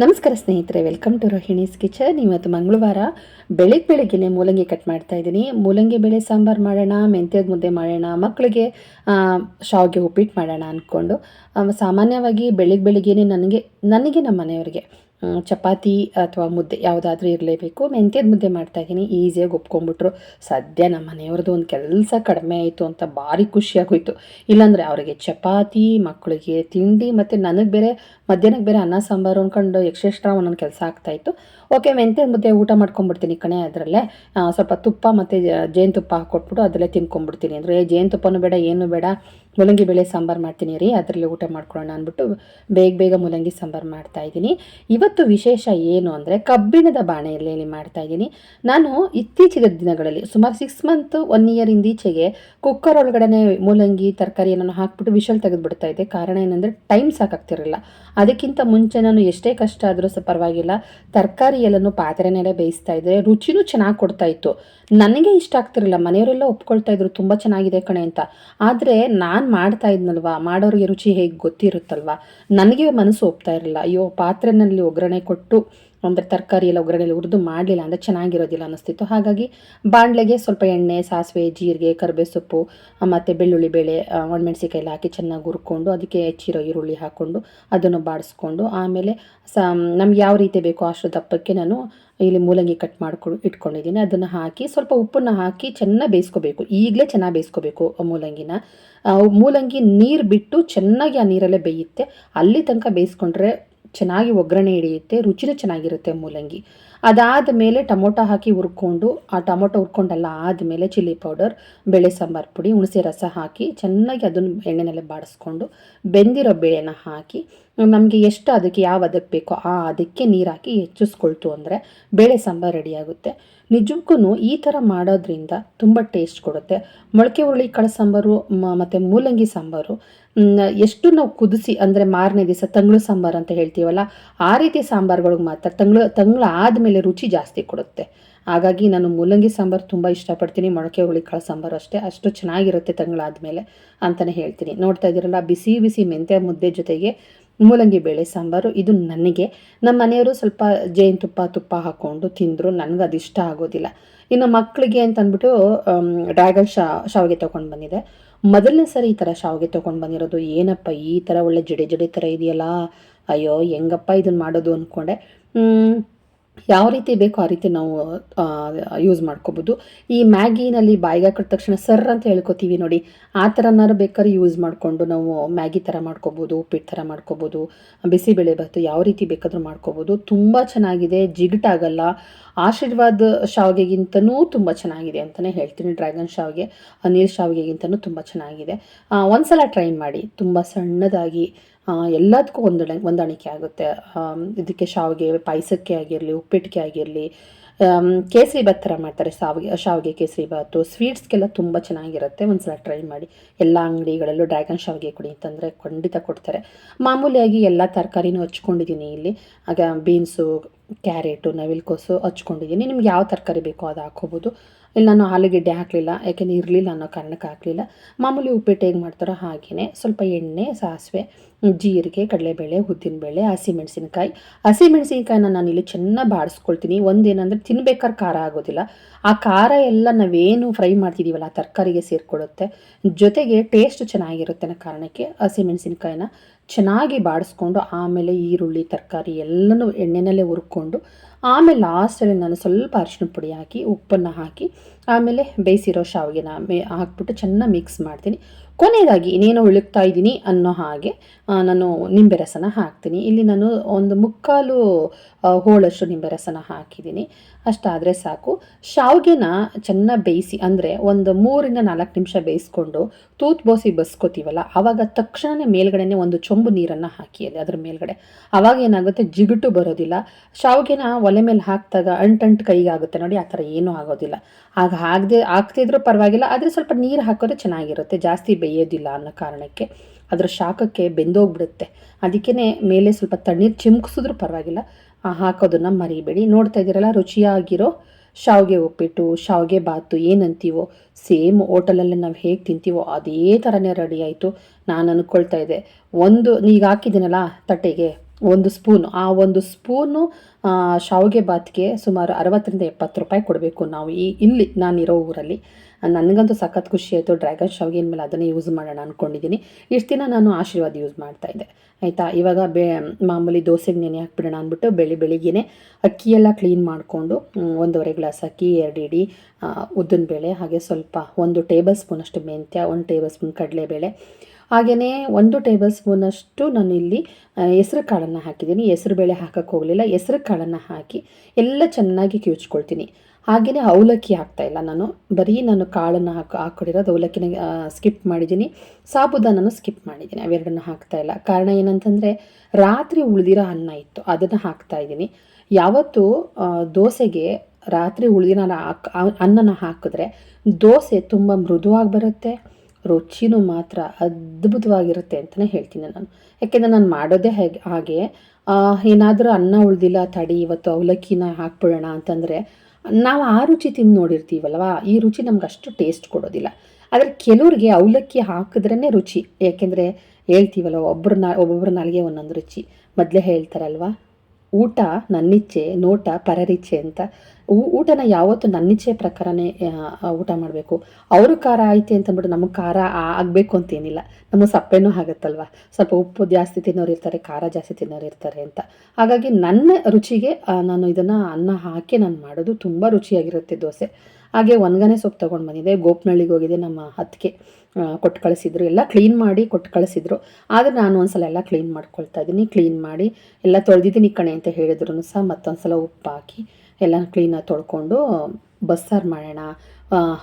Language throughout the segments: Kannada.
ನಮಸ್ಕಾರ ಸ್ನೇಹಿತರೆ ವೆಲ್ಕಮ್ ಟು ರೋಹಿಣೀಸ್ ಕಿಚನ್. ಇವತ್ತು ಮಂಗಳವಾರ ಬೆಳಗ್ಗೆ ಬೆಳಿಗ್ಗೆನೆ ಮೂಲಂಗಿ ಕಟ್ ಮಾಡ್ತಾ ಇದ್ದೀನಿ. ಮೂಲಂಗಿ ಬೇಳೆ, ಸಾಂಬಾರು ಮಾಡೋಣ, ಮೆಂತ್ಯದ ಮುದ್ದೆ ಮಾಡೋಣ ಮಕ್ಕಳಿಗೆ ಶಾವಿಗೆ ಉಪ್ಪಿಟ್ಟು ಮಾಡೋಣ ಅಂದ್ಕೊಂಡು ಸಾಮಾನ್ಯವಾಗಿ ಬೆಳಗ್ಗೆ ಬೆಳಿಗ್ಗೆನೆ ನನಗೆ ನನಗೆ ನಮ್ಮ ಮನೆಯವರಿಗೆ ಚಪಾತಿ ಅಥವಾ ಮುದ್ದೆ ಯಾವುದಾದ್ರೂ ಇರಲೇಬೇಕು. ಮೆಂತ್ಯದ ಮುದ್ದೆ ಮಾಡ್ತಾ ಇದ್ದೀನಿ. ಈಸಿಯಾಗಿ ಒಪ್ಕೊಂಡ್ಬಿಟ್ರು ಸದ್ಯ ನಮ್ಮ ಮನೆಯವ್ರದ್ದು ಒಂದು ಕೆಲಸ ಕಡಿಮೆ ಆಯಿತು ಅಂತ ಭಾರಿ ಖುಷಿಯಾಗೋಯ್ತು. ಇಲ್ಲಾಂದರೆ ಅವರಿಗೆ ಚಪಾತಿ ಮಕ್ಕಳಿಗೆ ತಿಂಡಿ ಮತ್ತು ನನಗೆ ಬೇರೆ ಮಧ್ಯಾಹ್ನಕ್ಕೆ ಬೇರೆ ಅನ್ನ, ಸಾಂಬಾರು ಅಂದ್ಕೊಂಡು ಎಕ್ಸ್ಟ್ರಾ ಒಂದೊಂದು ಕೆಲಸ ಆಗ್ತಾಯಿತ್ತು ಓಕೆ, ಮೆಂತ್ಯದ ಮುದ್ದೆ ಊಟ ಮಾಡ್ಕೊಂಡ್ಬಿಡ್ತೀನಿ ಕಣೆ ಅದರಲ್ಲೇ. ಸ್ವಲ್ಪ ತುಪ್ಪ ಮತ್ತು ಜೇನುತುಪ್ಪ ಹಾಕ್ಕೊಟ್ಬಿಟ್ಟು ಅದರಲ್ಲೇ ತಿನ್ಕೊಂಬಿಡ್ತೀನಿ ಅಂದರೆ. ಜೇನುತುಪ್ಪನೂ ಬೇಡ, ಏನೂ ಬೇಡ. ಮೂಲಂಗಿ ಬೇಳೆ ಸಾಂಬಾರು ಮಾಡ್ತೀನಿ ರೀ, ಅದರಲ್ಲಿ ಊಟ ಮಾಡ್ಕೊಳ್ಳೋಣ ಅಂದ್ಬಿಟ್ಟು ಬೇಗ ಬೇಗ ಮೂಲಂಗಿ ಸಾಂಬಾರು ಮಾಡ್ತಾ ಇದ್ದೀನಿ. ಇವತ್ತು ವಿಶೇಷ ಏನು ಅಂದರೆ ಕಬ್ಬಿಣದ ಬಾಣೆಯಲ್ಲಿ ಮಾಡ್ತಾ ಇದ್ದೀನಿ. ನಾನು ಇತ್ತೀಚಿನ ದಿನಗಳಲ್ಲಿ ಸುಮಾರು ಸಿಕ್ಸ್ ಮಂತ್ ಒನ್ ಇಯರ್ ಇಂದೀಚೆಗೆ ಕುಕ್ಕರ್ ಒಳಗಡೆ ಮೂಲಂಗಿ, ತರಕಾರಿ ಹಾಕಿಬಿಟ್ಟು ಹಾಕ್ಬಿಟ್ಟು ವಿಷಲ್ ತೆಗೆದುಬಿಡ್ತಾ ಇದ್ದೆ. ಕಾರಣ ಏನಂದರೆ ಟೈಮ್ ಸಾಕಾಗ್ತಿರಲಿಲ್ಲ ಅದಕ್ಕಿಂತ ಮುಂಚೆ ನಾನು ಎಷ್ಟೇ ಕಷ್ಟ ಆದರೂ ಸಹ ಪರವಾಗಿಲ್ಲ. ತರಕಾರಿ ಎಲ್ಲನೂ ಪಾತ್ರೆನೆಲ್ಲ ಬೇಯಿಸ್ತಾ ಇದ್ದರೆ ರುಚಿನೂ ಚೆನ್ನಾಗಿ ಕೊಡ್ತಾ ಇತ್ತು. ನನಗೆ ಇಷ್ಟ ಆಗ್ತಿರಲಿಲ್ಲ ಮನೆಯವರೆಲ್ಲ ಒಪ್ಕೊಳ್ತಾ ಇದ್ರು, ತುಂಬ ಚೆನ್ನಾಗಿದೆ ಕಣೆ ಅಂತ. ಆದರೆ ನಾನು ಮಾಡ್ತಾ ಇದ್ನಲ್ವಾ? ಮಾಡೋರಿಗೆ ರುಚಿ ಹೇಗೆ ಗೊತ್ತಿರುತ್ತಲ್ವಾ? ನನಗೆ ಮನಸ್ಸು ಒಪ್ತಾ ಇರಲಿಲ್ಲ. ಅಯ್ಯೋ ಪಾತ್ರೆನಲ್ಲಿ ಒಗ್ಗರಣೆ ಕೊಟ್ಟು ಅಂದರೆ ತರಕಾರಿ ಎಲ್ಲ ಒಗ್ಗರಣೆಯಲ್ಲಿ ಹುರಿದು ಮಾಡಲಿಲ್ಲ ಅಂದರೆ ಚೆನ್ನಾಗಿರೋದಿಲ್ಲ ಅನ್ನಿಸ್ತಿತ್ತು ಹಾಗಾಗಿ ಬಾಣಲೆಗೆ ಸ್ವಲ್ಪ ಎಣ್ಣೆ, ಸಾಸಿವೆ, ಜೀರಿಗೆ ಕರಿಬೇ ಸೊಪ್ಪು ಮತ್ತು ಬೆಳ್ಳುಳ್ಳಿ ಬೇಳೆ ಒಣಮೆಣಸಿಕಾಯಿ ಹಾಕಿ ಚೆನ್ನಾಗಿ ಹುರ್ಕೊಂಡು ಅದಕ್ಕೆ ಹೆಚ್ಚಿರೋ ಈರುಳ್ಳಿ ಹಾಕ್ಕೊಂಡು ಅದನ್ನು ಬಾಡಿಸ್ಕೊಂಡು ಆಮೇಲೆ ಸ, ನಮ್ಗೆ ಯಾವ ರೀತಿ ಬೇಕೋ ಅಷ್ಟು ದಪ್ಪಕ್ಕೆ ನಾನು ಇಲ್ಲಿ ಮೂಲಂಗಿ ಕಟ್ ಮಾಡ್ಕೊಂಡು ಇಟ್ಕೊಂಡಿದ್ದೀನಿ. ಅದನ್ನು ಹಾಕಿ ಸ್ವಲ್ಪ ಉಪ್ಪನ್ನು ಹಾಕಿ ಚೆನ್ನಾಗಿ ಬೇಯಿಸ್ಕೋಬೇಕು. ಈಗಲೇ ಚೆನ್ನಾಗಿ ಬೇಯಿಸ್ಕೋಬೇಕು ಮೂಲಂಗಿನ. ಮೂಲಂಗಿ ನೀರು ಬಿಟ್ಟು ಚೆನ್ನಾಗಿ ಆ ನೀರಲ್ಲೇ ಬೇಯುತ್ತೆ. ಅಲ್ಲಿ ತನಕ ಬೇಯಿಸ್ಕೊಂಡ್ರೆ ಚೆನ್ನಾಗಿ ಒಗ್ಗರಣೆ ಹಿಡಿಯುತ್ತೆ, ರುಚಿನೂ ಚೆನ್ನಾಗಿರುತ್ತೆ ಮೂಲಂಗಿ. ಅದಾದ ಮೇಲೆ ಟೊಮೊಟೊ ಹಾಕಿ ಹುರ್ಕೊಂಡು, ಆ ಟೊಮೊಟೊ ಹುರ್ಕೊಂಡೆಲ್ಲ ಆದಮೇಲೆ ಚಿಲ್ಲಿ ಪೌಡರ್, ಬೇಳೆ ಸಾಂಬಾರು ಪುಡಿ, ಹುಣಸೆ ರಸ ಹಾಕಿ ಚೆನ್ನಾಗಿ ಅದನ್ನು ಎಣ್ಣೆನಲ್ಲೇ ಬಾಡಿಸ್ಕೊಂಡು, ಬೆಂದಿರೋ ಬೇಳೆನ ಹಾಕಿ ನಮಗೆ ಎಷ್ಟು ಅದಕ್ಕೆ ಯಾವ ಅದಕ್ಕೆ ಬೇಕೋ ಆ ಅದಕ್ಕೆ ನೀರು ಹಾಕಿ ಹೆಚ್ಚಿಸ್ಕೊಳ್ತು ಅಂದರೆ ಬೇಳೆ ಸಾಂಬಾರು ರೆಡಿಯಾಗುತ್ತೆ. ನಿಜಕ್ಕೂ ಈ ಥರ ಮಾಡೋದ್ರಿಂದ ತುಂಬ ಟೇಸ್ಟ್ ಕೊಡುತ್ತೆ. ಮೊಳಕೆ ಹುರುಳಿ ಕಾಳು ಸಾಂಬಾರು ಮತ್ತು ಮೂಲಂಗಿ ಸಾಂಬಾರು ಎಷ್ಟು ನಾವು ಕುದಿಸಿ ಅಂದರೆ ಮಾರನೇ ದಿವಸ ತಂಗ್ಳು ಸಾಂಬಾರು ಅಂತ ಹೇಳ್ತೀವಲ್ಲ, ಆ ರೀತಿ ಸಾಂಬಾರುಗಳಿಗೆ ಮಾತ್ರ ತಂಗ್ಳು ತಂಗ್ಳು ಆದಮೇಲೆ ರುಚಿ ಜಾಸ್ತಿ ಕೊಡುತ್ತೆ. ಹಾಗಾಗಿ ನಾನು ಮೂಲಂಗಿ ಸಾಂಬಾರು ತುಂಬ ಇಷ್ಟಪಡ್ತೀನಿ, ಮೊಳಕೆ ಹುರುಳಿ ಕಾಳು ಸಾಂಬಾರು ಅಷ್ಟೇ, ಅಷ್ಟು ಚೆನ್ನಾಗಿರುತ್ತೆ ತಂಗಳಾದಮೇಲೆ ಅಂತಲೇ ಹೇಳ್ತೀನಿ. ನೋಡ್ತಾ ಇದ್ದೀರಲ್ಲ, ಬಿಸಿ ಬಿಸಿ ಮೆಂತ್ಯ ಮುದ್ದೆ ಜೊತೆಗೆ ಮೂಲಂಗಿ ಬೇಳೆ ಸಾಂಬಾರು, ಇದು ನನಗೆ. ನಮ್ಮ ಮನೆಯವರು ಸ್ವಲ್ಪ ಜೇನುತುಪ್ಪ ತುಪ್ಪ ಹಾಕ್ಕೊಂಡು ತಿಂದರು, ನನಗೆ ಅದು ಇಷ್ಟ ಆಗೋದಿಲ್ಲ. ಇನ್ನು ಮಕ್ಕಳಿಗೆ ಅಂತಂದ್ಬಿಟ್ಟು ಡ್ರ್ಯಾಗನ್ ಶಾ, ಶಾವಿಗೆ ತೊಗೊಂಡು ಬಂದಿದೆ. ಮೊದಲನೇ ಸರಿ ಈ ಥರ ಶಾವಿಗೆ ತೊಗೊಂಡು ಬಂದಿರೋದು, ಏನಪ್ಪ ಈ ಥರ ಒಳ್ಳೆ ಜಡೆ ಜಡೆ ಥರ ಇದೆಯಲ್ಲ? ಅಯ್ಯೋ, ಹೆಂಗಪ್ಪ ಇದನ್ನು ಮಾಡೋದು ಅಂದ್ಕೊಂಡೆ ಯಾವ ರೀತಿ ಬೇಕೋ ಆ ರೀತಿ ನಾವು ಯೂಸ್ ಮಾಡ್ಕೋಬೋದು. ಈ ಮ್ಯಾಗಿನಲ್ಲಿ ಬಾಯಿಗೆ ಹಾಕಿದ ತಕ್ಷಣ ಸರ್ ಅಂತ ಹೇಳ್ಕೊತೀವಿ ನೋಡಿ. ಆ ಥರನಾರು ಬೇಕಾದ್ರೆ ಯೂಸ್ ಮಾಡಿಕೊಂಡು ನಾವು ಮ್ಯಾಗಿ ಥರ ಮಾಡ್ಕೋಬೋದು, ಉಪ್ಪಿಟ್ಟು ಥರ ಮಾಡ್ಕೋಬೋದು, ಬಿಸಿಬೇಳೆ ಭಾತು ಯಾವ ರೀತಿ ಬೇಕಾದರೂ ಮಾಡ್ಕೋಬೋದು. ತುಂಬ ಚೆನ್ನಾಗಿದೆ, ಜಿಗಟಾಗಲ್ಲ. ಆಶೀರ್ವಾದ ಶಾವಿಗೆಗಿಂತನೂ ತುಂಬ ಚೆನ್ನಾಗಿದೆ ಅಂತಲೇ ಹೇಳ್ತೀನಿ. ಡ್ರ್ಯಾಗನ್ ಶಾವಿಗೆ, ಅನಿಲ್ ಶಾವಿಗೆಗಿಂತನೂ ತುಂಬ ಚೆನ್ನಾಗಿದೆ. ಒಂದು ಒಂದ್ಸಲ ಟ್ರೈ ಮಾಡಿ. ತುಂಬ ಸಣ್ಣದಾಗಿ ಎಲ್ಲದಕ್ಕೂ ಹೊಂದಣೆ ಹೊಂದಾಣಿಕೆ ಆಗುತ್ತೆ. ಇದಕ್ಕೆ ಶಾವಿಗೆ, ಪಾಯಸಕ್ಕೆ ಆಗಿರಲಿ ಉಪ್ಪಿಟ್ಟಿಗೆ ಆಗಿರಲಿ ಕೇಸರಿ ಭಾತ್ ಥರ ಮಾಡ್ತಾರೆ. ಶಾವಿಗೆ ಶಾವಿಗೆ ಕೇಸರಿ ಭಾತು, ಸ್ವೀಟ್ಸ್ಗೆಲ್ಲ ತುಂಬ ಚೆನ್ನಾಗಿರುತ್ತೆ. ಒಂದ್ಸಲ ಟ್ರೈ ಮಾಡಿ. ಎಲ್ಲ ಅಂಗಡಿಗಳಲ್ಲೂ ಡ್ರ್ಯಾಗನ್ ಶಾವಿಗೆ ಕುಡಿ ಅಂತಂದರೆ ಖಂಡಿತ ಕೊಡ್ತಾರೆ. ಮಾಮೂಲಿಯಾಗಿ ಎಲ್ಲ ತರಕಾರಿನೂ ಹಚ್ಕೊಂಡಿದ್ದೀನಿ ಇಲ್ಲಿ. ಆಗ ಬೀನ್ಸು, ಕ್ಯಾರೆಟು, ನವಿಲ್ಕೋಸು ಹಚ್ಕೊಂಡಿದ್ದೀನಿ. ನಿಮ್ಗೆ ಯಾವ ತರಕಾರಿ ಬೇಕೋ ಅದು ಹಾಕ್ಕೋಬೋದು. ಇಲ್ಲಿ, ನಾನು ಆಲೂಗೆಡ್ಡೆ ಹಾಕಲಿಲ್ಲ. ಯಾಕೆಂದರೆ ಇರಲಿಲ್ಲ ಅನ್ನೋ ಕಾರಣಕ್ಕೆ ಹಾಕಲಿಲ್ಲ. ಮಾಮೂಲಿ ಉಪ್ಪಿಟ್ಟು ಹೇಗೆ ಮಾಡ್ತಾರೋ ಹಾಗೆಯೇ ಸ್ವಲ್ಪ ಎಣ್ಣೆ, ಸಾಸಿವೆ ಜೀರಿಗೆ, ಕಡಲೆಬೇಳೆ, ಉದ್ದಿನಬೇಳೆ, ಹಸಿಮೆಣಸಿನ್ಕಾಯಿ. ನಾನು ಇಲ್ಲಿ ಚೆನ್ನಾಗಿ ಬಾಡಿಸ್ಕೊಳ್ತೀನಿ ಒಂದೇನಂದರೆ ತಿನ್ಬೇಕಾದ್ರೆ ಖಾರ ಆಗೋದಿಲ್ಲ. ಆ ಖಾರ ಎಲ್ಲ ನಾವೇನು ಫ್ರೈ ಮಾಡ್ತಿದ್ದೀವಲ್ಲ ಆ ತರಕಾರಿಗೆ ಸೇರಿಕೊಳ್ಳುತ್ತೆ ಜೊತೆಗೆ ಟೇಸ್ಟ್ ಚೆನ್ನಾಗಿರುತ್ತೆ ಅನ್ನೋ ಕಾರಣಕ್ಕೆ ಹಸಿಮೆಣಸಿನ್ಕಾಯಿನ ಚೆನ್ನಾಗಿ ಬಾಡಿಸ್ಕೊಂಡು ಆಮೇಲೆ ಈರುಳ್ಳಿ, ತರಕಾರಿ ಎಲ್ಲನೂ ಎಣ್ಣೆನಲ್ಲೇ ಹುರ್ಕೊಂಡು, ಆಮೇಲೆ ಲಾಸ್ಟಲ್ಲಿ ನಾನು ಸ್ವಲ್ಪ ಅರಿಶಿನ ಪುಡಿ ಹಾಕಿ, ಉಪ್ಪನ್ನು ಹಾಕಿ ಆಮೇಲೆ ಬೇಯಿಸಿರೋ ಶಾವಿಗೆನ ಮೇ ಹಾಕ್ಬಿಟ್ಟು ಚೆನ್ನಾಗಿ ಮಿಕ್ಸ್ ಮಾಡ್ತೀನಿ. ಕೊನೆಯದಾಗಿ ಇನ್ನೇನೋ ಉಳುಕ್ತಾ ಇದ್ದೀನಿ ಅನ್ನೋ ಹಾಗೆ ನಾನು ನಿಂಬೆ ರಸನ ಹಾಕ್ತೀನಿ. ಇಲ್ಲಿ ನಾನು ಒಂದು ಮುಕ್ಕಾಲು ಹೋಳಷ್ಟು ನಿಂಬೆ ರಸನ ಹಾಕಿದ್ದೀನಿ. ಅಷ್ಟಾದರೆ ಸಾಕು. ಶಾವಿಗೆನ ಚೆನ್ನಾಗಿ ಬೇಯಿಸಿ, ಅಂದರೆ ಒಂದು ಮೂರಿಂದ ನಾಲ್ಕು ನಿಮಿಷ ಬೇಯಿಸ್ಕೊಂಡು ತೂತ್ ಬೋಸಿ ಬಸ್ಕೋತೀವಲ್ಲ ಆವಾಗ ತಕ್ಷಣವೇ ಮೇಲ್ಗಡೆನೆ ಒಂದು ಚೊಂಬು ನೀರನ್ನು ಹಾಕಿ ಅದೇ ಅದ್ರ ಮೇಲ್ಗಡೆ. ಆವಾಗ ಏನಾಗುತ್ತೆ? ಜಿಗುಟು ಬರೋದಿಲ್ಲ. ಶಾವಿಗೆನ ಒಲೆ ಮೇಲೆ ಹಾಕಿದಾಗ ಅಂಟಂಟು ಕೈಗೆ ಆಗುತ್ತೆ ನೋಡಿ, ಆ ಥರ ಏನೂ ಆಗೋದಿಲ್ಲ. ಆಗ ಹಾಕದೆ ಹಾಕ್ತಿದ್ರೂ ಪರವಾಗಿಲ್ಲ, ಆದರೆ ಸ್ವಲ್ಪ ನೀರು ಹಾಕೋದ್ರೆ ಚೆನ್ನಾಗಿರುತ್ತೆ. ಜಾಸ್ತಿ ಬೇಯೋದಿಲ್ಲ ಅನ್ನೋ ಕಾರಣಕ್ಕೆ ಅದರ ಶಾಖಕ್ಕೆ ಬೆಂದೋಗ್ಬಿಡುತ್ತೆ. ಅದಕ್ಕೇ ಮೇಲೆ ಸ್ವಲ್ಪ ತಣ್ಣೀರು ಚಿಮ್ಕಿಸಿದ್ರೂ ಪರವಾಗಿಲ್ಲ. ಹಾಕೋದನ್ನ ಮರಿಬೇಡಿ. ನೋಡ್ತಾ ಇದ್ದೀರಲ್ಲ, ರುಚಿಯಾಗಿರೋ ಶಾವಿಗೆ ಉಪ್ಪಿಟ್ಟು, ಶಾವಿಗೆ ಬಾತು ಏನಂತೀವೋ, ಸೇಮ್ ಹೋಟೆಲಲ್ಲಿ ನಾವು ಹೇಗೆ ತಿಂತೀವೋ ಅದೇ ಥರನೇ ರೆಡಿ ಆಯಿತು. ನಾನು ಅಂದ್ಕೊಳ್ತಾ ಇದ್ದೆ, ಒಂದು ಈಗ ಹಾಕಿದ್ದೀನಲ್ಲ ತಟ್ಟೆಗೆ, ಒಂದು ಸ್ಪೂನು, ಆ ಒಂದು ಸ್ಪೂನು ಶಾವಿಗೆ ಬಾತ್ಗೆ ಸುಮಾರು ಅರವತ್ತರಿಂದ ಎಪ್ಪತ್ತು ರೂಪಾಯಿ ಕೊಡಬೇಕು ನಾವು ಈ, ಇಲ್ಲಿ ನಾನಿರೋ ಊರಲ್ಲಿ. ನನಗಂತೂ ಸಖತ್ ಖುಷಿ ಆಯಿತು. ಡ್ರ್ಯಾಗನ್ ಶಾವಿಗೆ ಮೇಲೆ ಅದನ್ನೇ ಯೂಸ್ ಮಾಡೋಣ ಅಂದ್ಕೊಂಡಿದ್ದೀನಿ ಇಷ್ಟು ದಿನ ನಾನು ಆಶೀರ್ವಾದ ಯೂಸ್ ಮಾಡ್ತಾ ಇದ್ದೆ. ಆಯಿತಾ? ಇವಾಗ ಬೇ, ಮಾಮೂಲಿ ದೋಸೆಗೆ ನೆನೆ ಹಾಕ್ಬಿಡೋಣ ಅಂದ್ಬಿಟ್ಟು ಬೆಳಿ ಬೆಳಿಗ್ಗೆ ಅಕ್ಕಿ ಎಲ್ಲ ಕ್ಲೀನ್ ಮಾಡಿಕೊಂಡು ಒಂದೂವರೆ ಗ್ಲಾಸ್ ಅಕ್ಕಿ, ಎರಡು ಇಡಿ ಉದ್ದಿನ ಬೇಳೆ, ಹಾಗೆ ಸ್ವಲ್ಪ ಒಂದು ಟೇಬಲ್ ಸ್ಪೂನಷ್ಟು ಮೆಂತ್ಯ, ಒಂದು ಟೇಬಲ್ ಸ್ಪೂನ್ ಕಡಲೆಬೇಳೆ. ಹಾಗೆಯೇ ಒಂದು ಟೇಬಲ್ ಸ್ಪೂನಷ್ಟು ನಾನು ಇಲ್ಲಿ ಹೆಸ್ರು ಕಾಳನ್ನು ಹಾಕಿದ್ದೀನಿ ಹೆಸ್ರು ಬೇಳೆ ಹಾಕೋಕ್ಕೆ ಹೋಗಲಿಲ್ಲ. ಹೆಸ್ರು ಕಾಳನ್ನು ಹಾಕಿ ಎಲ್ಲ ಚೆನ್ನಾಗಿ ಕಿವುಚ್ಕೊಳ್ತೀನಿ ಹಾಗೆಯೇ ಅವಲಕ್ಕಿ ಹಾಕ್ತಾ ಇಲ್ಲ ನಾನು. ಬರೀ ನಾನು ಕಾಳನ್ನು ಹಾಕಿ ಹಾಕ್ಕೊಂಡಿರೋದು ಅವಲಕ್ಕಿನ ಸ್ಕಿಪ್ ಮಾಡಿದ್ದೀನಿ. ಸಾಬುದಾನನು ಸ್ಕಿಪ್ ಮಾಡಿದ್ದೀನಿ. ಅವೆರಡನ್ನು ಹಾಕ್ತಾ ಇಲ್ಲ. ಕಾರಣ ಏನಂತಂದರೆ, ರಾತ್ರಿ ಉಳಿದಿರೋ ಅನ್ನ ಇತ್ತು. ಅದನ್ನು ಹಾಕ್ತಾ ಇದ್ದೀನಿ. ಯಾವತ್ತು ದೋಸೆಗೆ ರಾತ್ರಿ ಉಳಿದಿನ ಹಾಕ್ ಅನ್ನನ ಹಾಕಿದ್ರೆ ದೋಸೆ ತುಂಬ ಮೃದುವಾಗಿ ಬರುತ್ತೆ, ರುಚಿನೂ ಮಾತ್ರ ಅದ್ಭುತವಾಗಿರುತ್ತೆ ಅಂತಲೇ ಹೇಳ್ತೀನಿ ನಾನು. ಯಾಕೆಂದರೆ ನಾನು ಮಾಡೋದೇ ಹೇಗೆ ಹಾಗೆ ಏನಾದರೂ ಅನ್ನ ಉಳಿದಿಲ್ಲ, ತಡಿ, ಇವತ್ತು ಅವಲಕ್ಕಿನ ಹಾಕ್ಬಿಡೋಣ ಅಂತಂದರೆ ನಾವು ಆ ರುಚಿ ತಿಂದು ನೋಡಿರ್ತೀವಲ್ವ? ಈ ರುಚಿ ನಮ್ಗೆ ಅಷ್ಟು ಟೇಸ್ಟ್ ಕೊಡೋದಿಲ್ಲ. ಆದರೆ ಕೆಲವ್ರಿಗೆ ಅವಲಕ್ಕಿ ಹಾಕಿದ್ರೇ ರುಚಿ. ಯಾಕೆಂದರೆ ಹೇಳ್ತೀವಲ್ಲ ಒಬ್ಬರು ನಾ ಒಬ್ಬೊಬ್ಬರ ನಾಲಿಗೆ ಒಂದೊಂದು ರುಚಿ. ಮೊದಲೇ ಹೇಳ್ತಾರಲ್ವ? ಊಟ ನನ್ನಿಚ್ಛೆ ನೋಟ ಪರರಿಚ್ಛೆ ಅಂತ. ಊಟನ ಯಾವತ್ತೂ ನನ್ನಿಚ್ಛೆ ಪ್ರಕಾರನೇ ಊಟ ಮಾಡಬೇಕು. ಅವರು ಖಾರ ಐತೆ ಅಂತಂದ್ಬಿಟ್ಟು ನಮಗೆ ಖಾರ ಆಗಬೇಕು ಅಂತೇನಿಲ್ಲ. ನಮಗೆ ಸಪ್ಪೆನೂ ಆಗುತ್ತಲ್ವ? ಸ್ವಲ್ಪ ಉಪ್ಪು ಜಾಸ್ತಿ ತಿನ್ನೋರು ಇರ್ತಾರೆ, ಖಾರ ಜಾಸ್ತಿ ತಿನ್ನೋರು ಇರ್ತಾರೆ ಅಂತ. ಹಾಗಾಗಿ ನನ್ನ ರುಚಿಗೆ ನಾನು ಇದನ್ನು ಅನ್ನ ಹಾಕಿ ನಾನು ಮಾಡೋದು ತುಂಬ ರುಚಿಯಾಗಿರುತ್ತೆ ದೋಸೆ. ಹಾಗೆ ಒಣಗನೆ ಸೊಪ್ಪು ತೊಗೊಂಡು ಬಂದಿದ್ದೆ. ಗೋಪ್ನಳ್ಳಿಗೆ ಹೋಗಿದೆ ನಮ್ಮ ಹತ್ತಿಗೆ ಕೊಟ್ಟು ಕಳಿಸಿದ್ರು, ಎಲ್ಲ ಕ್ಲೀನ್ ಮಾಡಿ ಕೊಟ್ಟು ಕಳಿಸಿದ್ರು. ಆದರೆ ನಾನು ಒಂದ್ಸಲ ಎಲ್ಲ ಕ್ಲೀನ್ ಮಾಡ್ಕೊಳ್ತಾ ಇದ್ದೀನಿ ಕ್ಲೀನ್ ಮಾಡಿ ಎಲ್ಲ ತೊಳೆದಿದ್ದೀನಿ ಕಣೆ ಅಂತ ಹೇಳಿದ್ರು ಸಹ ಮತ್ತೊಂದು ಸಲ ಉಪ್ಪು ಹಾಕಿ ಎಲ್ಲ ಕ್ಲೀನಾಗಿ ತೊಳ್ಕೊಂಡು ಬಸ್ಸಾರು ಮಾಡೋಣ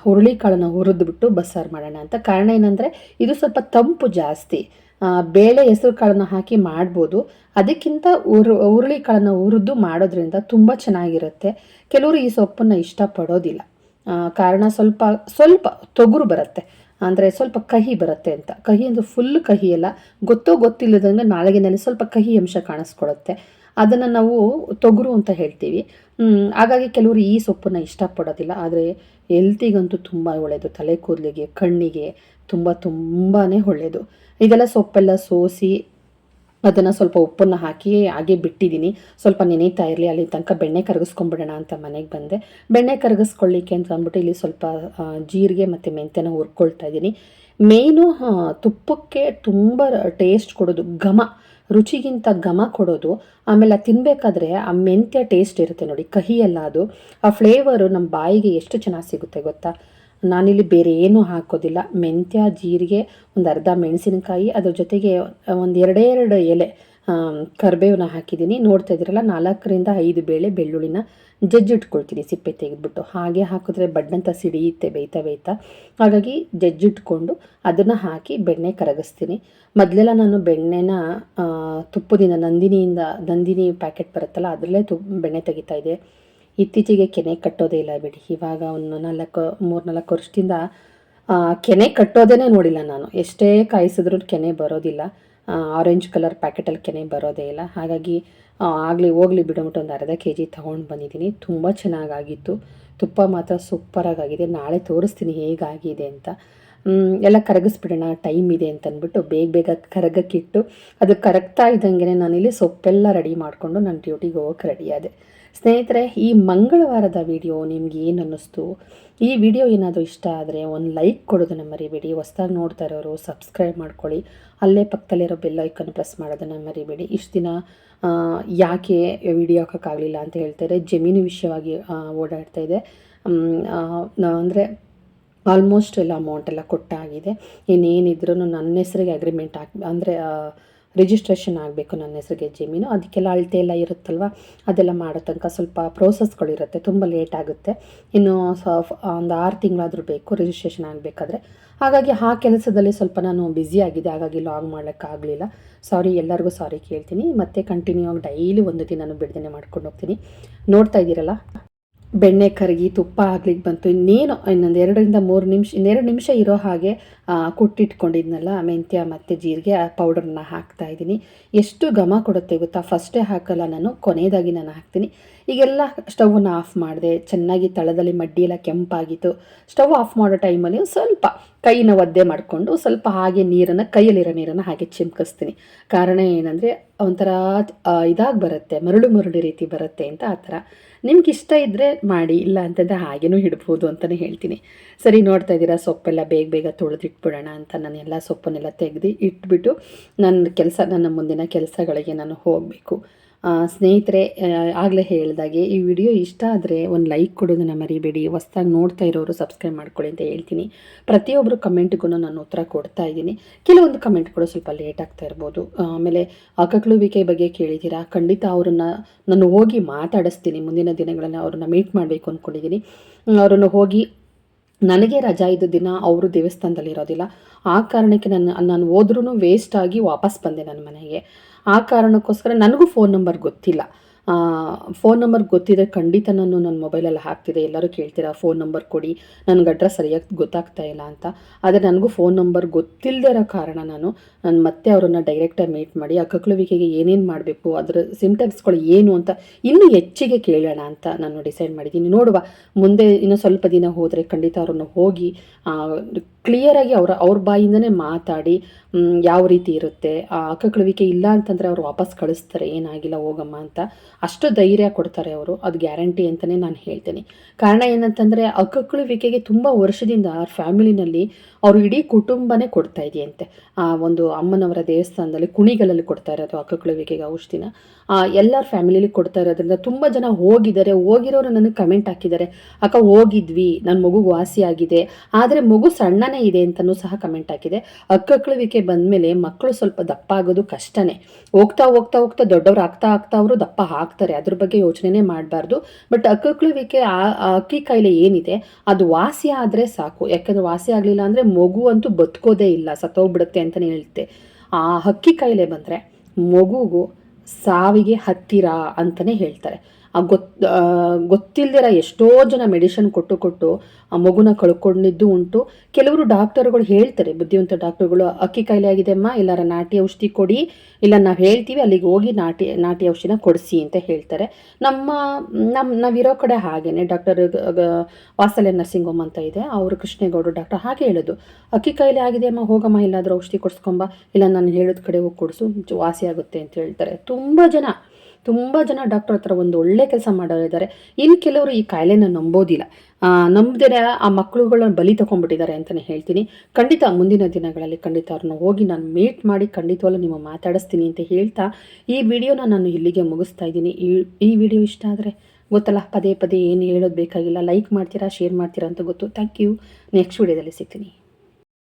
ಹುರುಳಿ ಕಾಳನ್ನು ಹುರಿದ್ಬಿಟ್ಟು ಬಸ್ಸಾರು ಮಾಡೋಣ ಅಂತ. ಕಾರಣ ಏನಂದರೆ ಇದು ಸ್ವಲ್ಪ ತಂಪು ಜಾಸ್ತಿ. ಬೇಳೆ ಹೆಸರು ಕಾಳನ್ನು ಹಾಕಿ ಮಾಡ್ಬೋದು. ಅದಕ್ಕಿಂತ ಉರು ಹುರುಳಿಕಾಳನ್ನ ಹುರಿದು ಮಾಡೋದ್ರಿಂದ ತುಂಬ ಚೆನ್ನಾಗಿರುತ್ತೆ. ಕೆಲವರು ಈ ಸೊಪ್ಪನ್ನು ಇಷ್ಟಪಡೋದಿಲ್ಲ. ಕಾರಣ ಸ್ವಲ್ಪ ಸ್ವಲ್ಪ ತೊಗರು ಬರುತ್ತೆ. ಅಂದರೆ ಸ್ವಲ್ಪ ಕಹಿ ಬರುತ್ತೆ ಅಂತ. ಕಹಿ ಅಂದರೆ ಫುಲ್ ಕಹಿ ಅಲ್ಲ ಗೊತ್ತೋ ಗೊತ್ತಿಲ್ಲದಂಗೆ ನಾಳೆಗಿನಲ್ಲಿ ಸ್ವಲ್ಪ ಕಹಿ ಅಂಶ ಕಾಣಿಸ್ಕೊಳುತ್ತೆ. ಅದನ್ನು ನಾವು ತೊಗರು ಅಂತ ಹೇಳ್ತೀವಿ. ಹಾಗಾಗಿ ಕೆಲವರು ಈ ಸೊಪ್ಪನ್ನು ಇಷ್ಟಪಡೋದಿಲ್ಲ. ಆದರೆ ಎಲ್ತಿಗಂತೂ ತುಂಬ ಒಳ್ಳೆಯದು ತಲೆ ಕೂದಲಿಗೆ, ಕಣ್ಣಿಗೆ ತುಂಬ ತುಂಬಾ ಒಳ್ಳೆಯದು ಇದೆಲ್ಲ ಸೊಪ್ಪೆಲ್ಲ ಸೋಸಿ ಅದನ್ನು ಸ್ವಲ್ಪ ಉಪ್ಪನ್ನು ಹಾಕಿ ಹಾಗೆ ಬಿಟ್ಟಿದ್ದೀನಿ. ಸ್ವಲ್ಪ ನೆನೀತಾ ಇರಲಿ, ಅಲ್ಲಿ ತನಕ ಬೆಣ್ಣೆ ಕರಗಿಸ್ಕೊಂಬಿಡೋಣ ಅಂತ ಮನೆಗೆ ಬಂದೆ. ಬೆಣ್ಣೆ ಕರಗಿಸ್ಕೊಳ್ಳಿಕ್ಕೆ ಅಂತ ಅಂದ್ಬಿಟ್ಟು ಇಲ್ಲಿ ಸ್ವಲ್ಪ ಜೀರಿಗೆ ಮತ್ತು ಮೆಂತ್ಯನ ಹುರ್ಕೊಳ್ತಾ ಇದ್ದೀನಿ. ಮೇಯ್ನು ತುಪ್ಪಕ್ಕೆ ತುಂಬ ಟೇಸ್ಟ್ ಕೊಡೋದು, ಘಮ, ರುಚಿಗಿಂತ ಘಮ ಕೊಡೋದು. ಆಮೇಲೆ ಅದು ತಿನ್ನಬೇಕಾದ್ರೆ ಆ ಮೆಂತ್ಯ ಟೇಸ್ಟ್ ಇರುತ್ತೆ ನೋಡಿ ಕಹಿ ಅಲ್ಲ ಅದು. ಆ ಫ್ಲೇವರು ನಮ್ಮ ಬಾಯಿಗೆ ಎಷ್ಟು ಚೆನ್ನಾಗಿ ಸಿಗುತ್ತೆ ಗೊತ್ತಾ? ನಾನಿಲ್ಲಿ ಬೇರೆ ಏನೂ ಹಾಕೋದಿಲ್ಲ. ಮೆಂತ್ಯ, ಜೀರಿಗೆ, ಒಂದು ಅರ್ಧ ಮೆಣಸಿನಕಾಯಿ, ಅದ್ರ ಜೊತೆಗೆ ಒಂದು ಎರಡೇ ಎರಡು ಎಲೆ ಕರಿಬೇವನ್ನ ಹಾಕಿದ್ದೀನಿ. ನೋಡ್ತಾ ಇದ್ದೀರಲ್ಲ, ನಾಲ್ಕರಿಂದ ಐದು ಬೇಳೆ ಬೆಳ್ಳುಳ್ಳಿನ ಜಜ್ಜಿಟ್ಕೊಳ್ತೀನಿ, ಸಿಪ್ಪೆ ತೆಗೆದ್ಬಿಟ್ಟು. ಹಾಗೆ ಹಾಕಿದ್ರೆ ಬಡ್ಡಂತ ಸಿಡಿಯುತ್ತೆ, ಬೇಯ್ತಾ ಬೇಯ್ತಾ. ಹಾಗಾಗಿ ಜಜ್ಜಿಟ್ಕೊಂಡು ಅದನ್ನು ಹಾಕಿ ಬೆಣ್ಣೆ ಕರಗಿಸ್ತೀನಿ. ಮೊದಲೆಲ್ಲ ನಾನು ಬೆಣ್ಣೆನ ತುಪ್ಪದಿಂದ ನಂದಿನಿಯಿಂದ, ನಂದಿನಿ ಪ್ಯಾಕೆಟ್ ಬರುತ್ತಲ್ಲ, ಅದರಲ್ಲೇ ತುಪ್ಪ ಬೆಣ್ಣೆ ತೆಗಿತಾ ಇದ್ದೆ. ಇತ್ತೀಚೆಗೆ ಕೆನೆ ಕಟ್ಟೋದೇ ಇಲ್ಲ ಬಿಡಿ. ಇವಾಗ ಒಂದು ನಾಲ್ಕು, ಮೂರು, ನಾಲ್ಕು ವರ್ಷದಿಂದ ಕೆನೆ ಕಟ್ಟೋದೇ ನೋಡಿಲ್ಲ ನಾನು. ಎಷ್ಟೇ ಕಾಯಿಸಿದ್ರೂ ಕೆನೆ ಬರೋದಿಲ್ಲ. ಆರೆಂಜ್ ಕಲರ್ ಪ್ಯಾಕೆಟಲ್ಲಿ ಕೆನೆ ಬರೋದೇ ಇಲ್ಲ. ಹಾಗಾಗಿ ಆಗಲಿ ಹೋಗ್ಲಿ ಬಿಡೋಬಿಟ್ಟು ಒಂದು ಅರ್ಧ ಕೆ ಜಿ ತೊಗೊಂಡು ಬಂದಿದ್ದೀನಿ. ತುಂಬ ಚೆನ್ನಾಗಾಗಿತ್ತು. ತುಪ್ಪ ಮಾತ್ರ ಸೂಪರಾಗಿದೆ ನಾಳೆ ತೋರಿಸ್ತೀನಿ ಹೇಗಾಗಿದೆ ಅಂತ. ಎಲ್ಲ ಕರಗಿಸ್ಬಿಡೋಣ. ಟೈಮ್ ಇದೆ ಅಂತ ಅಂದ್ಬಿಟ್ಟು ಬೇಗ ಬೇಗ ಕರಗಕ್ಕಿಟ್ಟು, ಅದು ಕರಗ್ತಾ ಇದ್ದಂಗೆ ನಾನಿಲ್ಲಿ ಸೊಪ್ಪೆಲ್ಲ ರೆಡಿ ಮಾಡಿಕೊಂಡು ನಾನು ಡ್ಯೂಟಿಗೆ ಹೋಗೋಕೆ ರೆಡಿಯಾದೆ ಸ್ನೇಹಿತರೆ, ಈ ಮಂಗಳವಾರದ ವಿಡಿಯೋ ನಿಮ್ಗೆ ಏನು ಅನ್ನಿಸ್ತು? ಈ ವಿಡಿಯೋ ಏನಾದರೂ ಇಷ್ಟ ಆದರೆ ಒಂದು ಲೈಕ್ ಕೊಡೋದನ್ನು ಮರಿಬೇಡಿ. ಹೊಸ್ದಾಗಿ ನೋಡ್ತಾ ಇರೋರು ಸಬ್ಸ್ಕ್ರೈಬ್ ಮಾಡ್ಕೊಳ್ಳಿ. ಅಲ್ಲೇ ಪಕ್ಕದಲ್ಲಿರೋ ಐಕನ್ ಪ್ರೆಸ್ ಮಾಡೋದನ್ನು ಮರಿಬೇಡಿ. ಇಷ್ಟು ದಿನ ಯಾಕೆ ವಿಡಿಯೋ ಹಾಕೋಕ್ಕಾಗಲಿಲ್ಲ ಅಂತ ಹೇಳ್ತಾರೆ ಜಮೀನು ವಿಷಯವಾಗಿ ಓಡಾಡ್ತಾ ಇದೆ. ಅಂದರೆ ಆಲ್ಮೋಸ್ಟ್ ಎಲ್ಲ ಅಮೌಂಟ್ ಎಲ್ಲ ಕೊಟ್ಟಾಗಿದೆ. ಇನ್ನೇನಿದ್ರೂ ನನ್ನ ಹೆಸರಿಗೆ ಅಗ್ರಿಮೆಂಟ್ ಹಾಕಿ, ಅಂದರೆ ರಿಜಿಸ್ಟ್ರೇಷನ್ ಆಗಬೇಕು ನನ್ನ ಹೆಸರಿಗೆ ಜಮೀನು. ಅದಕ್ಕೆಲ್ಲ ಅಳತೆ ಎಲ್ಲ ಇರುತ್ತಲ್ವ? ಅದೆಲ್ಲ ಮಾಡೋ ತನಕ ಸ್ವಲ್ಪ ಪ್ರೋಸೆಸ್ಗಳಿರುತ್ತೆ ತುಂಬ ಲೇಟ್ ಆಗುತ್ತೆ. ಇನ್ನು ಒಂದು ಆರು ತಿಂಗಳಾದರೂ ಬೇಕು ರಿಜಿಸ್ಟ್ರೇಷನ್ ಆಗಬೇಕಾದ್ರೆ. ಹಾಗಾಗಿ ಆ ಕೆಲಸದಲ್ಲಿ ಸ್ವಲ್ಪ ನಾನು ಬ್ಯುಸಿ ಆಗಿದೆ ಹಾಗಾಗಿ ಲಾಗ್ ಮಾಡೋಕ್ಕಾಗಲಿಲ್ಲ ಸಾರಿ ಎಲ್ಲರಿಗೂ ಸಾರಿ ಕೇಳ್ತೀನಿ. ಮತ್ತೆ ಕಂಟಿನ್ಯೂ ಆಗಿ ಡೈಲಿ ಒಂದು ದಿನ ಬಿಡುಗಡೆ ಮಾಡ್ಕೊಂಡು ಹೋಗ್ತೀನಿ. ನೋಡ್ತಾ ಇದ್ದೀರಲ್ಲ? ಬೆಣ್ಣೆ ಕರಗಿ ತುಪ್ಪ ಆಗ್ಲಿಕ್ಕೆ ಬಂತು. ಇನ್ನೇನು, ಇನ್ನೊಂದು ಎರಡರಿಂದ ಮೂರು ನಿಮಿಷ, ಇನ್ನೆರಡು ನಿಮಿಷ ಇರೋ ಹಾಗೆ ಕುಟ್ಟಿಟ್ಕೊಂಡಿದ್ನಲ್ಲ, ಮೆಂತ್ಯ ಮತ್ತು ಜೀರಿಗೆ, ಆ ಪೌಡರ್ನ ಹಾಕ್ತಾ ಇದ್ದೀನಿ. ಎಷ್ಟು ಘಮ ಕೊಡುತ್ತೆ ಗೊತ್ತಾ? ಫಸ್ಟೇ ಹಾಕಲ್ಲ ನಾನು, ಕೊನೆಯದಾಗಿ ನಾನು ಹಾಕ್ತೀನಿ. ಈಗೆಲ್ಲ ಸ್ಟವನ್ನು ಆಫ್ ಮಾಡಿದೆ, ಚೆನ್ನಾಗಿ ತಳದಲ್ಲಿ ಮಡ್ಡಿ ಎಲ್ಲ ಕೆಂಪಾಗಿತ್ತು. ಸ್ಟವ್ ಆಫ್ ಮಾಡೋ ಟೈಮಲ್ಲಿ ಸ್ವಲ್ಪ ಕೈನ ಒದ್ದೆ ಮಾಡಿಕೊಂಡು, ಸ್ವಲ್ಪ ಹಾಗೆ ನೀರನ್ನು, ಕೈಯಲ್ಲಿರೋ ನೀರನ್ನು ಹಾಗೆ ಚಿಮ್ಕಿಸ್ತೀನಿ. ಕಾರಣ ಏನಂದರೆ, ಒಂಥರ ಇದಾಗಿ ಬರುತ್ತೆ, ಮರಳು ಮರಳು ರೀತಿ ಬರುತ್ತೆ ಅಂತ ಆ ಥರ. ನಿಮ್ಗೆ ಇಷ್ಟ ಇದ್ದರೆ ಮಾಡಿ ಇಲ್ಲ ಅಂತಂದರೆ ಹಾಗೇನೂ ಇಡ್ಬೋದು ಅಂತಲೇ ಹೇಳ್ತೀನಿ. ಸರಿ, ನೋಡ್ತಾ ಇದ್ದೀರಾ? ಸೊಪ್ಪೆಲ್ಲ ಬೇಗ ಬೇಗ ತೊಳೆದಿಟ್ಬಿಡೋಣ ಅಂತ ನಾನು ಎಲ್ಲ ಸೊಪ್ಪನ್ನೆಲ್ಲ ತೆಗೆದು ಇಟ್ಬಿಟ್ಟು ನನ್ನ ಕೆಲಸ, ನನ್ನ ಮುಂದಿನ ಕೆಲಸಗಳಿಗೆ ನಾನು ಹೋಗಬೇಕು. ಸ್ನೇಹಿತರೆ ಆಗಲೇ ಹೇಳಿದಾಗೆ, ಈ ವಿಡಿಯೋ ಇಷ್ಟ ಆದರೆ ಒಂದು ಲೈಕ್ ಕೊಡೋದನ್ನು ಮರಿಬೇಡಿ. ಹೊಸ್ದಾಗಿ ನೋಡ್ತಾ ಇರೋರು ಸಬ್ಸ್ಕ್ರೈಬ್ ಮಾಡ್ಕೊಳ್ಳಿ ಅಂತ ಹೇಳ್ತೀನಿ. ಪ್ರತಿಯೊಬ್ಬರು ಕಮೆಂಟ್ಗೂ ನಾನು ಉತ್ತರ ಕೊಡ್ತಾ ಇದ್ದೀನಿ. ಕೆಲವೊಂದು ಕಮೆಂಟ್ಗಳು ಸ್ವಲ್ಪ ಲೇಟ್ ಆಗ್ತಾ ಇರ್ಬೋದು. ಆಮೇಲೆ ಅಕಕ್ಳುವಿಕೆ ಬಗ್ಗೆ ಕೇಳಿದ್ದೀರಾ? ಖಂಡಿತ ಅವರನ್ನು ನಾನು ಹೋಗಿ ಮಾತಾಡಿಸ್ತೀನಿ. ಮುಂದಿನ ದಿನಗಳನ್ನು ಅವ್ರನ್ನ ಮೀಟ್ ಮಾಡಬೇಕು ಅಂದ್ಕೊಂಡಿದ್ದೀನಿ. ಅವರನ್ನು ಹೋಗಿ ನನಗೆ ರಜಾ ಇದ್ದ ದಿನ ಅವರು ದೇವಸ್ಥಾನದಲ್ಲಿ ಇರೋದಿಲ್ಲ. ಆ ಕಾರಣಕ್ಕೆ ನನ್ನ, ನಾನು ಹೋದ್ರೂ ವೇಸ್ಟ್ ಆಗಿ ವಾಪಸ್ ಬಂದೆ ನನ್ನ ಮನೆಗೆ. ಆ ಕಾರಣಕ್ಕೋಸ್ಕರ ನನಗೂ ಫೋನ್ ನಂಬರ್ ಗೊತ್ತಿಲ್ಲ. ಫೋನ್ ನಂಬರ್ ಗೊತ್ತಿದೆ ಖಂಡಿತ ನಾನು ನನ್ನ ಮೊಬೈಲಲ್ಲಿ ಹಾಕ್ತಿದೆ ಎಲ್ಲರೂ ಕೇಳ್ತೀರಾ ಫೋನ್ ನಂಬರ್ ಕೊಡಿ. ನನಗೆ ಅಡ್ರೆಸ್ ಸರಿಯಾಗಿ ಗೊತ್ತಾಗ್ತಾ ಇಲ್ಲ ಅಂತ. ಆದರೆ ನನಗೂ ಫೋನ್ ನಂಬರ್ ಗೊತ್ತಿಲ್ಲದೆ ಇರೋ ಕಾರಣ ನಾನು ನಾನು ಮತ್ತೆ ಅವರನ್ನು ಡೈರೆಕ್ಟಾಗಿ ಮೀಟ್ ಮಾಡಿ, ಆ ಕಕ್ಕಳುವಿಕೆಗೆ ಏನೇನು ಮಾಡಬೇಕು, ಅದರ ಸಿಮ್ಟಮ್ಸ್ಗಳು ಏನು ಅಂತ ಇನ್ನೂ ಹೆಚ್ಚಿಗೆ ಕೇಳೋಣ ಅಂತ ನಾನು ಡಿಸೈಡ್ ಮಾಡಿದ್ದೀನಿ. ನೋಡುವ, ಮುಂದೆ ಇನ್ನೂ ಸ್ವಲ್ಪ ದಿನ ಹೋದರೆ ಖಂಡಿತ ಅವರನ್ನು ಹೋಗಿ ಕ್ಲಿಯರಾಗಿ ಅವರ, ಅವ್ರ ಬಾಯಿಂದನೇ ಮಾತಾಡಿ ಯಾವ ರೀತಿ ಇರುತ್ತೆ, ಆ ಅಕ್ಕಕಳುವಿಕೆ ಇಲ್ಲ ಅಂತಂದರೆ ಅವ್ರು ವಾಪಸ್ ಕಳಿಸ್ತಾರೆ, ಏನಾಗಿಲ್ಲ, ಹೋಗಮ್ಮ ಅಂತ. ಅಷ್ಟು ಧೈರ್ಯ ಕೊಡ್ತಾರೆ ಅವರು, ಅದು ಗ್ಯಾರಂಟಿ ಅಂತಲೇ ನಾನು ಹೇಳ್ತೀನಿ. ಕಾರಣ ಏನಂತಂದರೆ ಅಕ್ಕಕ್ಕಳುವಿಕೆಗೆ ತುಂಬ ವರ್ಷದಿಂದ ಅವ್ರ ಫ್ಯಾಮಿಲಿನಲ್ಲಿ ಅವರು ಇಡೀ ಕುಟುಂಬನೇ ಕೊಡ್ತಾ ಇದೆಯಂತೆ. ಆ ಒಂದು ಅಮ್ಮನವರ ದೇವಸ್ಥಾನದಲ್ಲಿ ಕುಣಿಗಳಲ್ಲಿ ಕೊಡ್ತಾ ಇರೋದು ಅಕ್ಕಕಳುವಿಕೆಗೆ ಔಷಧಿನ. ಎಲ್ಲರ ಫ್ಯಾಮಿಲಿಲಿ ಕೊಡ್ತಾ ಇರೋದ್ರಿಂದ ತುಂಬ ಜನ ಹೋಗಿದ್ದಾರೆ. ಹೋಗಿರೋರು ನನಗೆ ಕಮೆಂಟ್ ಹಾಕಿದ್ದಾರೆ. ಅಕ್ಕ, ಹೋಗಿದ್ವಿ. ನನ್ನ ಮಗು ವಾಸಿ ಆಗಿದೆ. ಆದರೆ ಮಗು ಸಣ್ಣನೇ ಇದೆ ಅಂತಲೂ ಸಹ ಕಮೆಂಟ್ ಹಾಕಿದೆ. ಅಕ್ಕಕ್ಳುವಿಕೆ ಬಂದಮೇಲೆ ಮಕ್ಕಳು ಸ್ವಲ್ಪ ದಪ್ಪ ಆಗೋದು ಕಷ್ಟನೇ. ಹೋಗ್ತಾ ಹೋಗ್ತಾ ಹೋಗ್ತಾ ದೊಡ್ಡವ್ರು ಆಗ್ತಾ ಆಗ್ತಾ ಅವರು ದಪ್ಪ ಹಾಕ್ತಾರೆ ಅದ್ರ ಬಗ್ಗೆ ಯೋಚನೆನೇ ಮಾಡಬಾರ್ದು. ಬಟ್ ಅಕ್ಕಕ್ಳುವಿಕೆ ಆ ಅಕ್ಕಿ ಕಾಯಿಲೆ ಏನಿದೆ, ಅದು ವಾಸಿ ಆದರೆ ಸಾಕು. ಯಾಕಂದರೆ ವಾಸಿ ಆಗಲಿಲ್ಲ ಅಂದರೆ ಮಗು ಅಂತೂ ಬದುಕೋದೇ ಇಲ್ಲ, ಸತ್ತೋಗ್ಬಿಡುತ್ತೆ ಅಂತಲೇ ಹೇಳ್ತೆ. ಆ ಹಕ್ಕಿ ಕಾಯಿಲೆ ಬಂದರೆ ಮಗುಗೂ ಸಾವಿಗೆ ಹತ್ತಿರ ಅಂತಲೇ ಹೇಳ್ತಾರೆ. ಗೊತ್ತು ಗೊತ್ತಿಲ್ಲದಿರ ಎಷ್ಟೋ ಜನ ಮೆಡಿಷನ್ ಕೊಟ್ಟು ಕೊಟ್ಟು ಆ ಮಗುನ ಕಳ್ಕೊಂಡಿದ್ದು ಉಂಟು. ಕೆಲವರು ಡಾಕ್ಟರ್ಗಳು ಹೇಳ್ತಾರೆ, ಬುದ್ಧಿವಂತ ಡಾಕ್ಟರ್ಗಳು, ಅಕ್ಕಿ ಕಾಯಿಲೆ ಆಗಿದೆ ಅಮ್ಮ, ಇಲ್ಲಾರ ನಾಟಿ ಔಷಧಿ ಕೊಡಿ, ಇಲ್ಲ ನಾವು ಹೇಳ್ತೀವಿ, ಅಲ್ಲಿಗೆ ಹೋಗಿ ನಾಟಿ ನಾಟಿ ಔಷಧಿನ ಕೊಡಿಸಿ ಅಂತ ಹೇಳ್ತಾರೆ. ನಮ್ಮ ನಮ್ಮ ನಾವಿರೋ ಕಡೆ ಹಾಗೇನೆ, ಡಾಕ್ಟರ್ ವಾಸಲೆ ನರ್ಸಿಂಗ್ ಹೋಮ್ ಅಂತ ಇದೆ, ಅವರು ಕೃಷ್ಣೇಗೌಡರು ಡಾಕ್ಟರ್ ಹಾಗೆ ಹೇಳೋದು. ಅಕ್ಕಿ ಕಾಯಿಲೆ ಆಗಿದೆ ಅಮ್ಮ, ಹೋಗಮ್ಮ, ಇಲ್ಲಾದರೂ ಔಷಧಿ ಕೊಡಿಸ್ಕೊಂಬ, ಇಲ್ಲ ನಾನು ಹೇಳಿದ ಕಡೆ ಹೋಗಿ ಕೊಡಿಸು, ವಾಸಿ ಆಗುತ್ತೆ ಅಂತ ಹೇಳ್ತಾರೆ. ತುಂಬ ಜನ ತುಂಬ ಜನ ಡಾಕ್ಟರ್ ಹತ್ರ ಒಂದು ಒಳ್ಳೆ ಕೆಲಸ ಮಾಡೋರಿದ್ದಾರೆ ಇನ್ನು ಕೆಲವರು ಈ ಕಾಯಿಲೆನ ನಂಬೋದಿಲ್ಲ. ನಂಬದೇ ಆ ಮಕ್ಕಳುಗಳನ್ನ ಬಲಿ ತಗೊಂಡ್ಬಿಟ್ಟಿದ್ದಾರೆ ಅಂತಲೇ ಹೇಳ್ತೀನಿ. ಖಂಡಿತ ಮುಂದಿನ ದಿನಗಳಲ್ಲಿ ಖಂಡಿತ ಅವ್ರನ್ನ ಹೋಗಿ ನಾನು ಮೀಟ್ ಮಾಡಿ ಖಂಡಿತವಲ್ಲ ನಿಮ್ಮ ಮಾತಾಡಿಸ್ತೀನಿ ಅಂತ ಹೇಳ್ತಾ ಈ ವಿಡಿಯೋನ ನಾನು ಇಲ್ಲಿಗೆ ಮುಗಿಸ್ತಾ ಇದ್ದೀನಿ. ಈ ಈ ವಿಡಿಯೋ ಇಷ್ಟ ಆದರೆ ಗೊತ್ತಲ್ಲ, ಪದೇ ಪದೇ ಏನು ಹೇಳೋದು ಬೇಕಾಗಿಲ್ಲ. ಲೈಕ್ ಮಾಡ್ತೀರಾ ಶೇರ್ ಮಾಡ್ತೀರಾ ಅಂತ ಗೊತ್ತು. ಥ್ಯಾಂಕ್ ಯು ನೆಕ್ಸ್ಟ್ ವಿಡಿಯೋದಲ್ಲಿ ಸಿಗ್ತೀನಿ.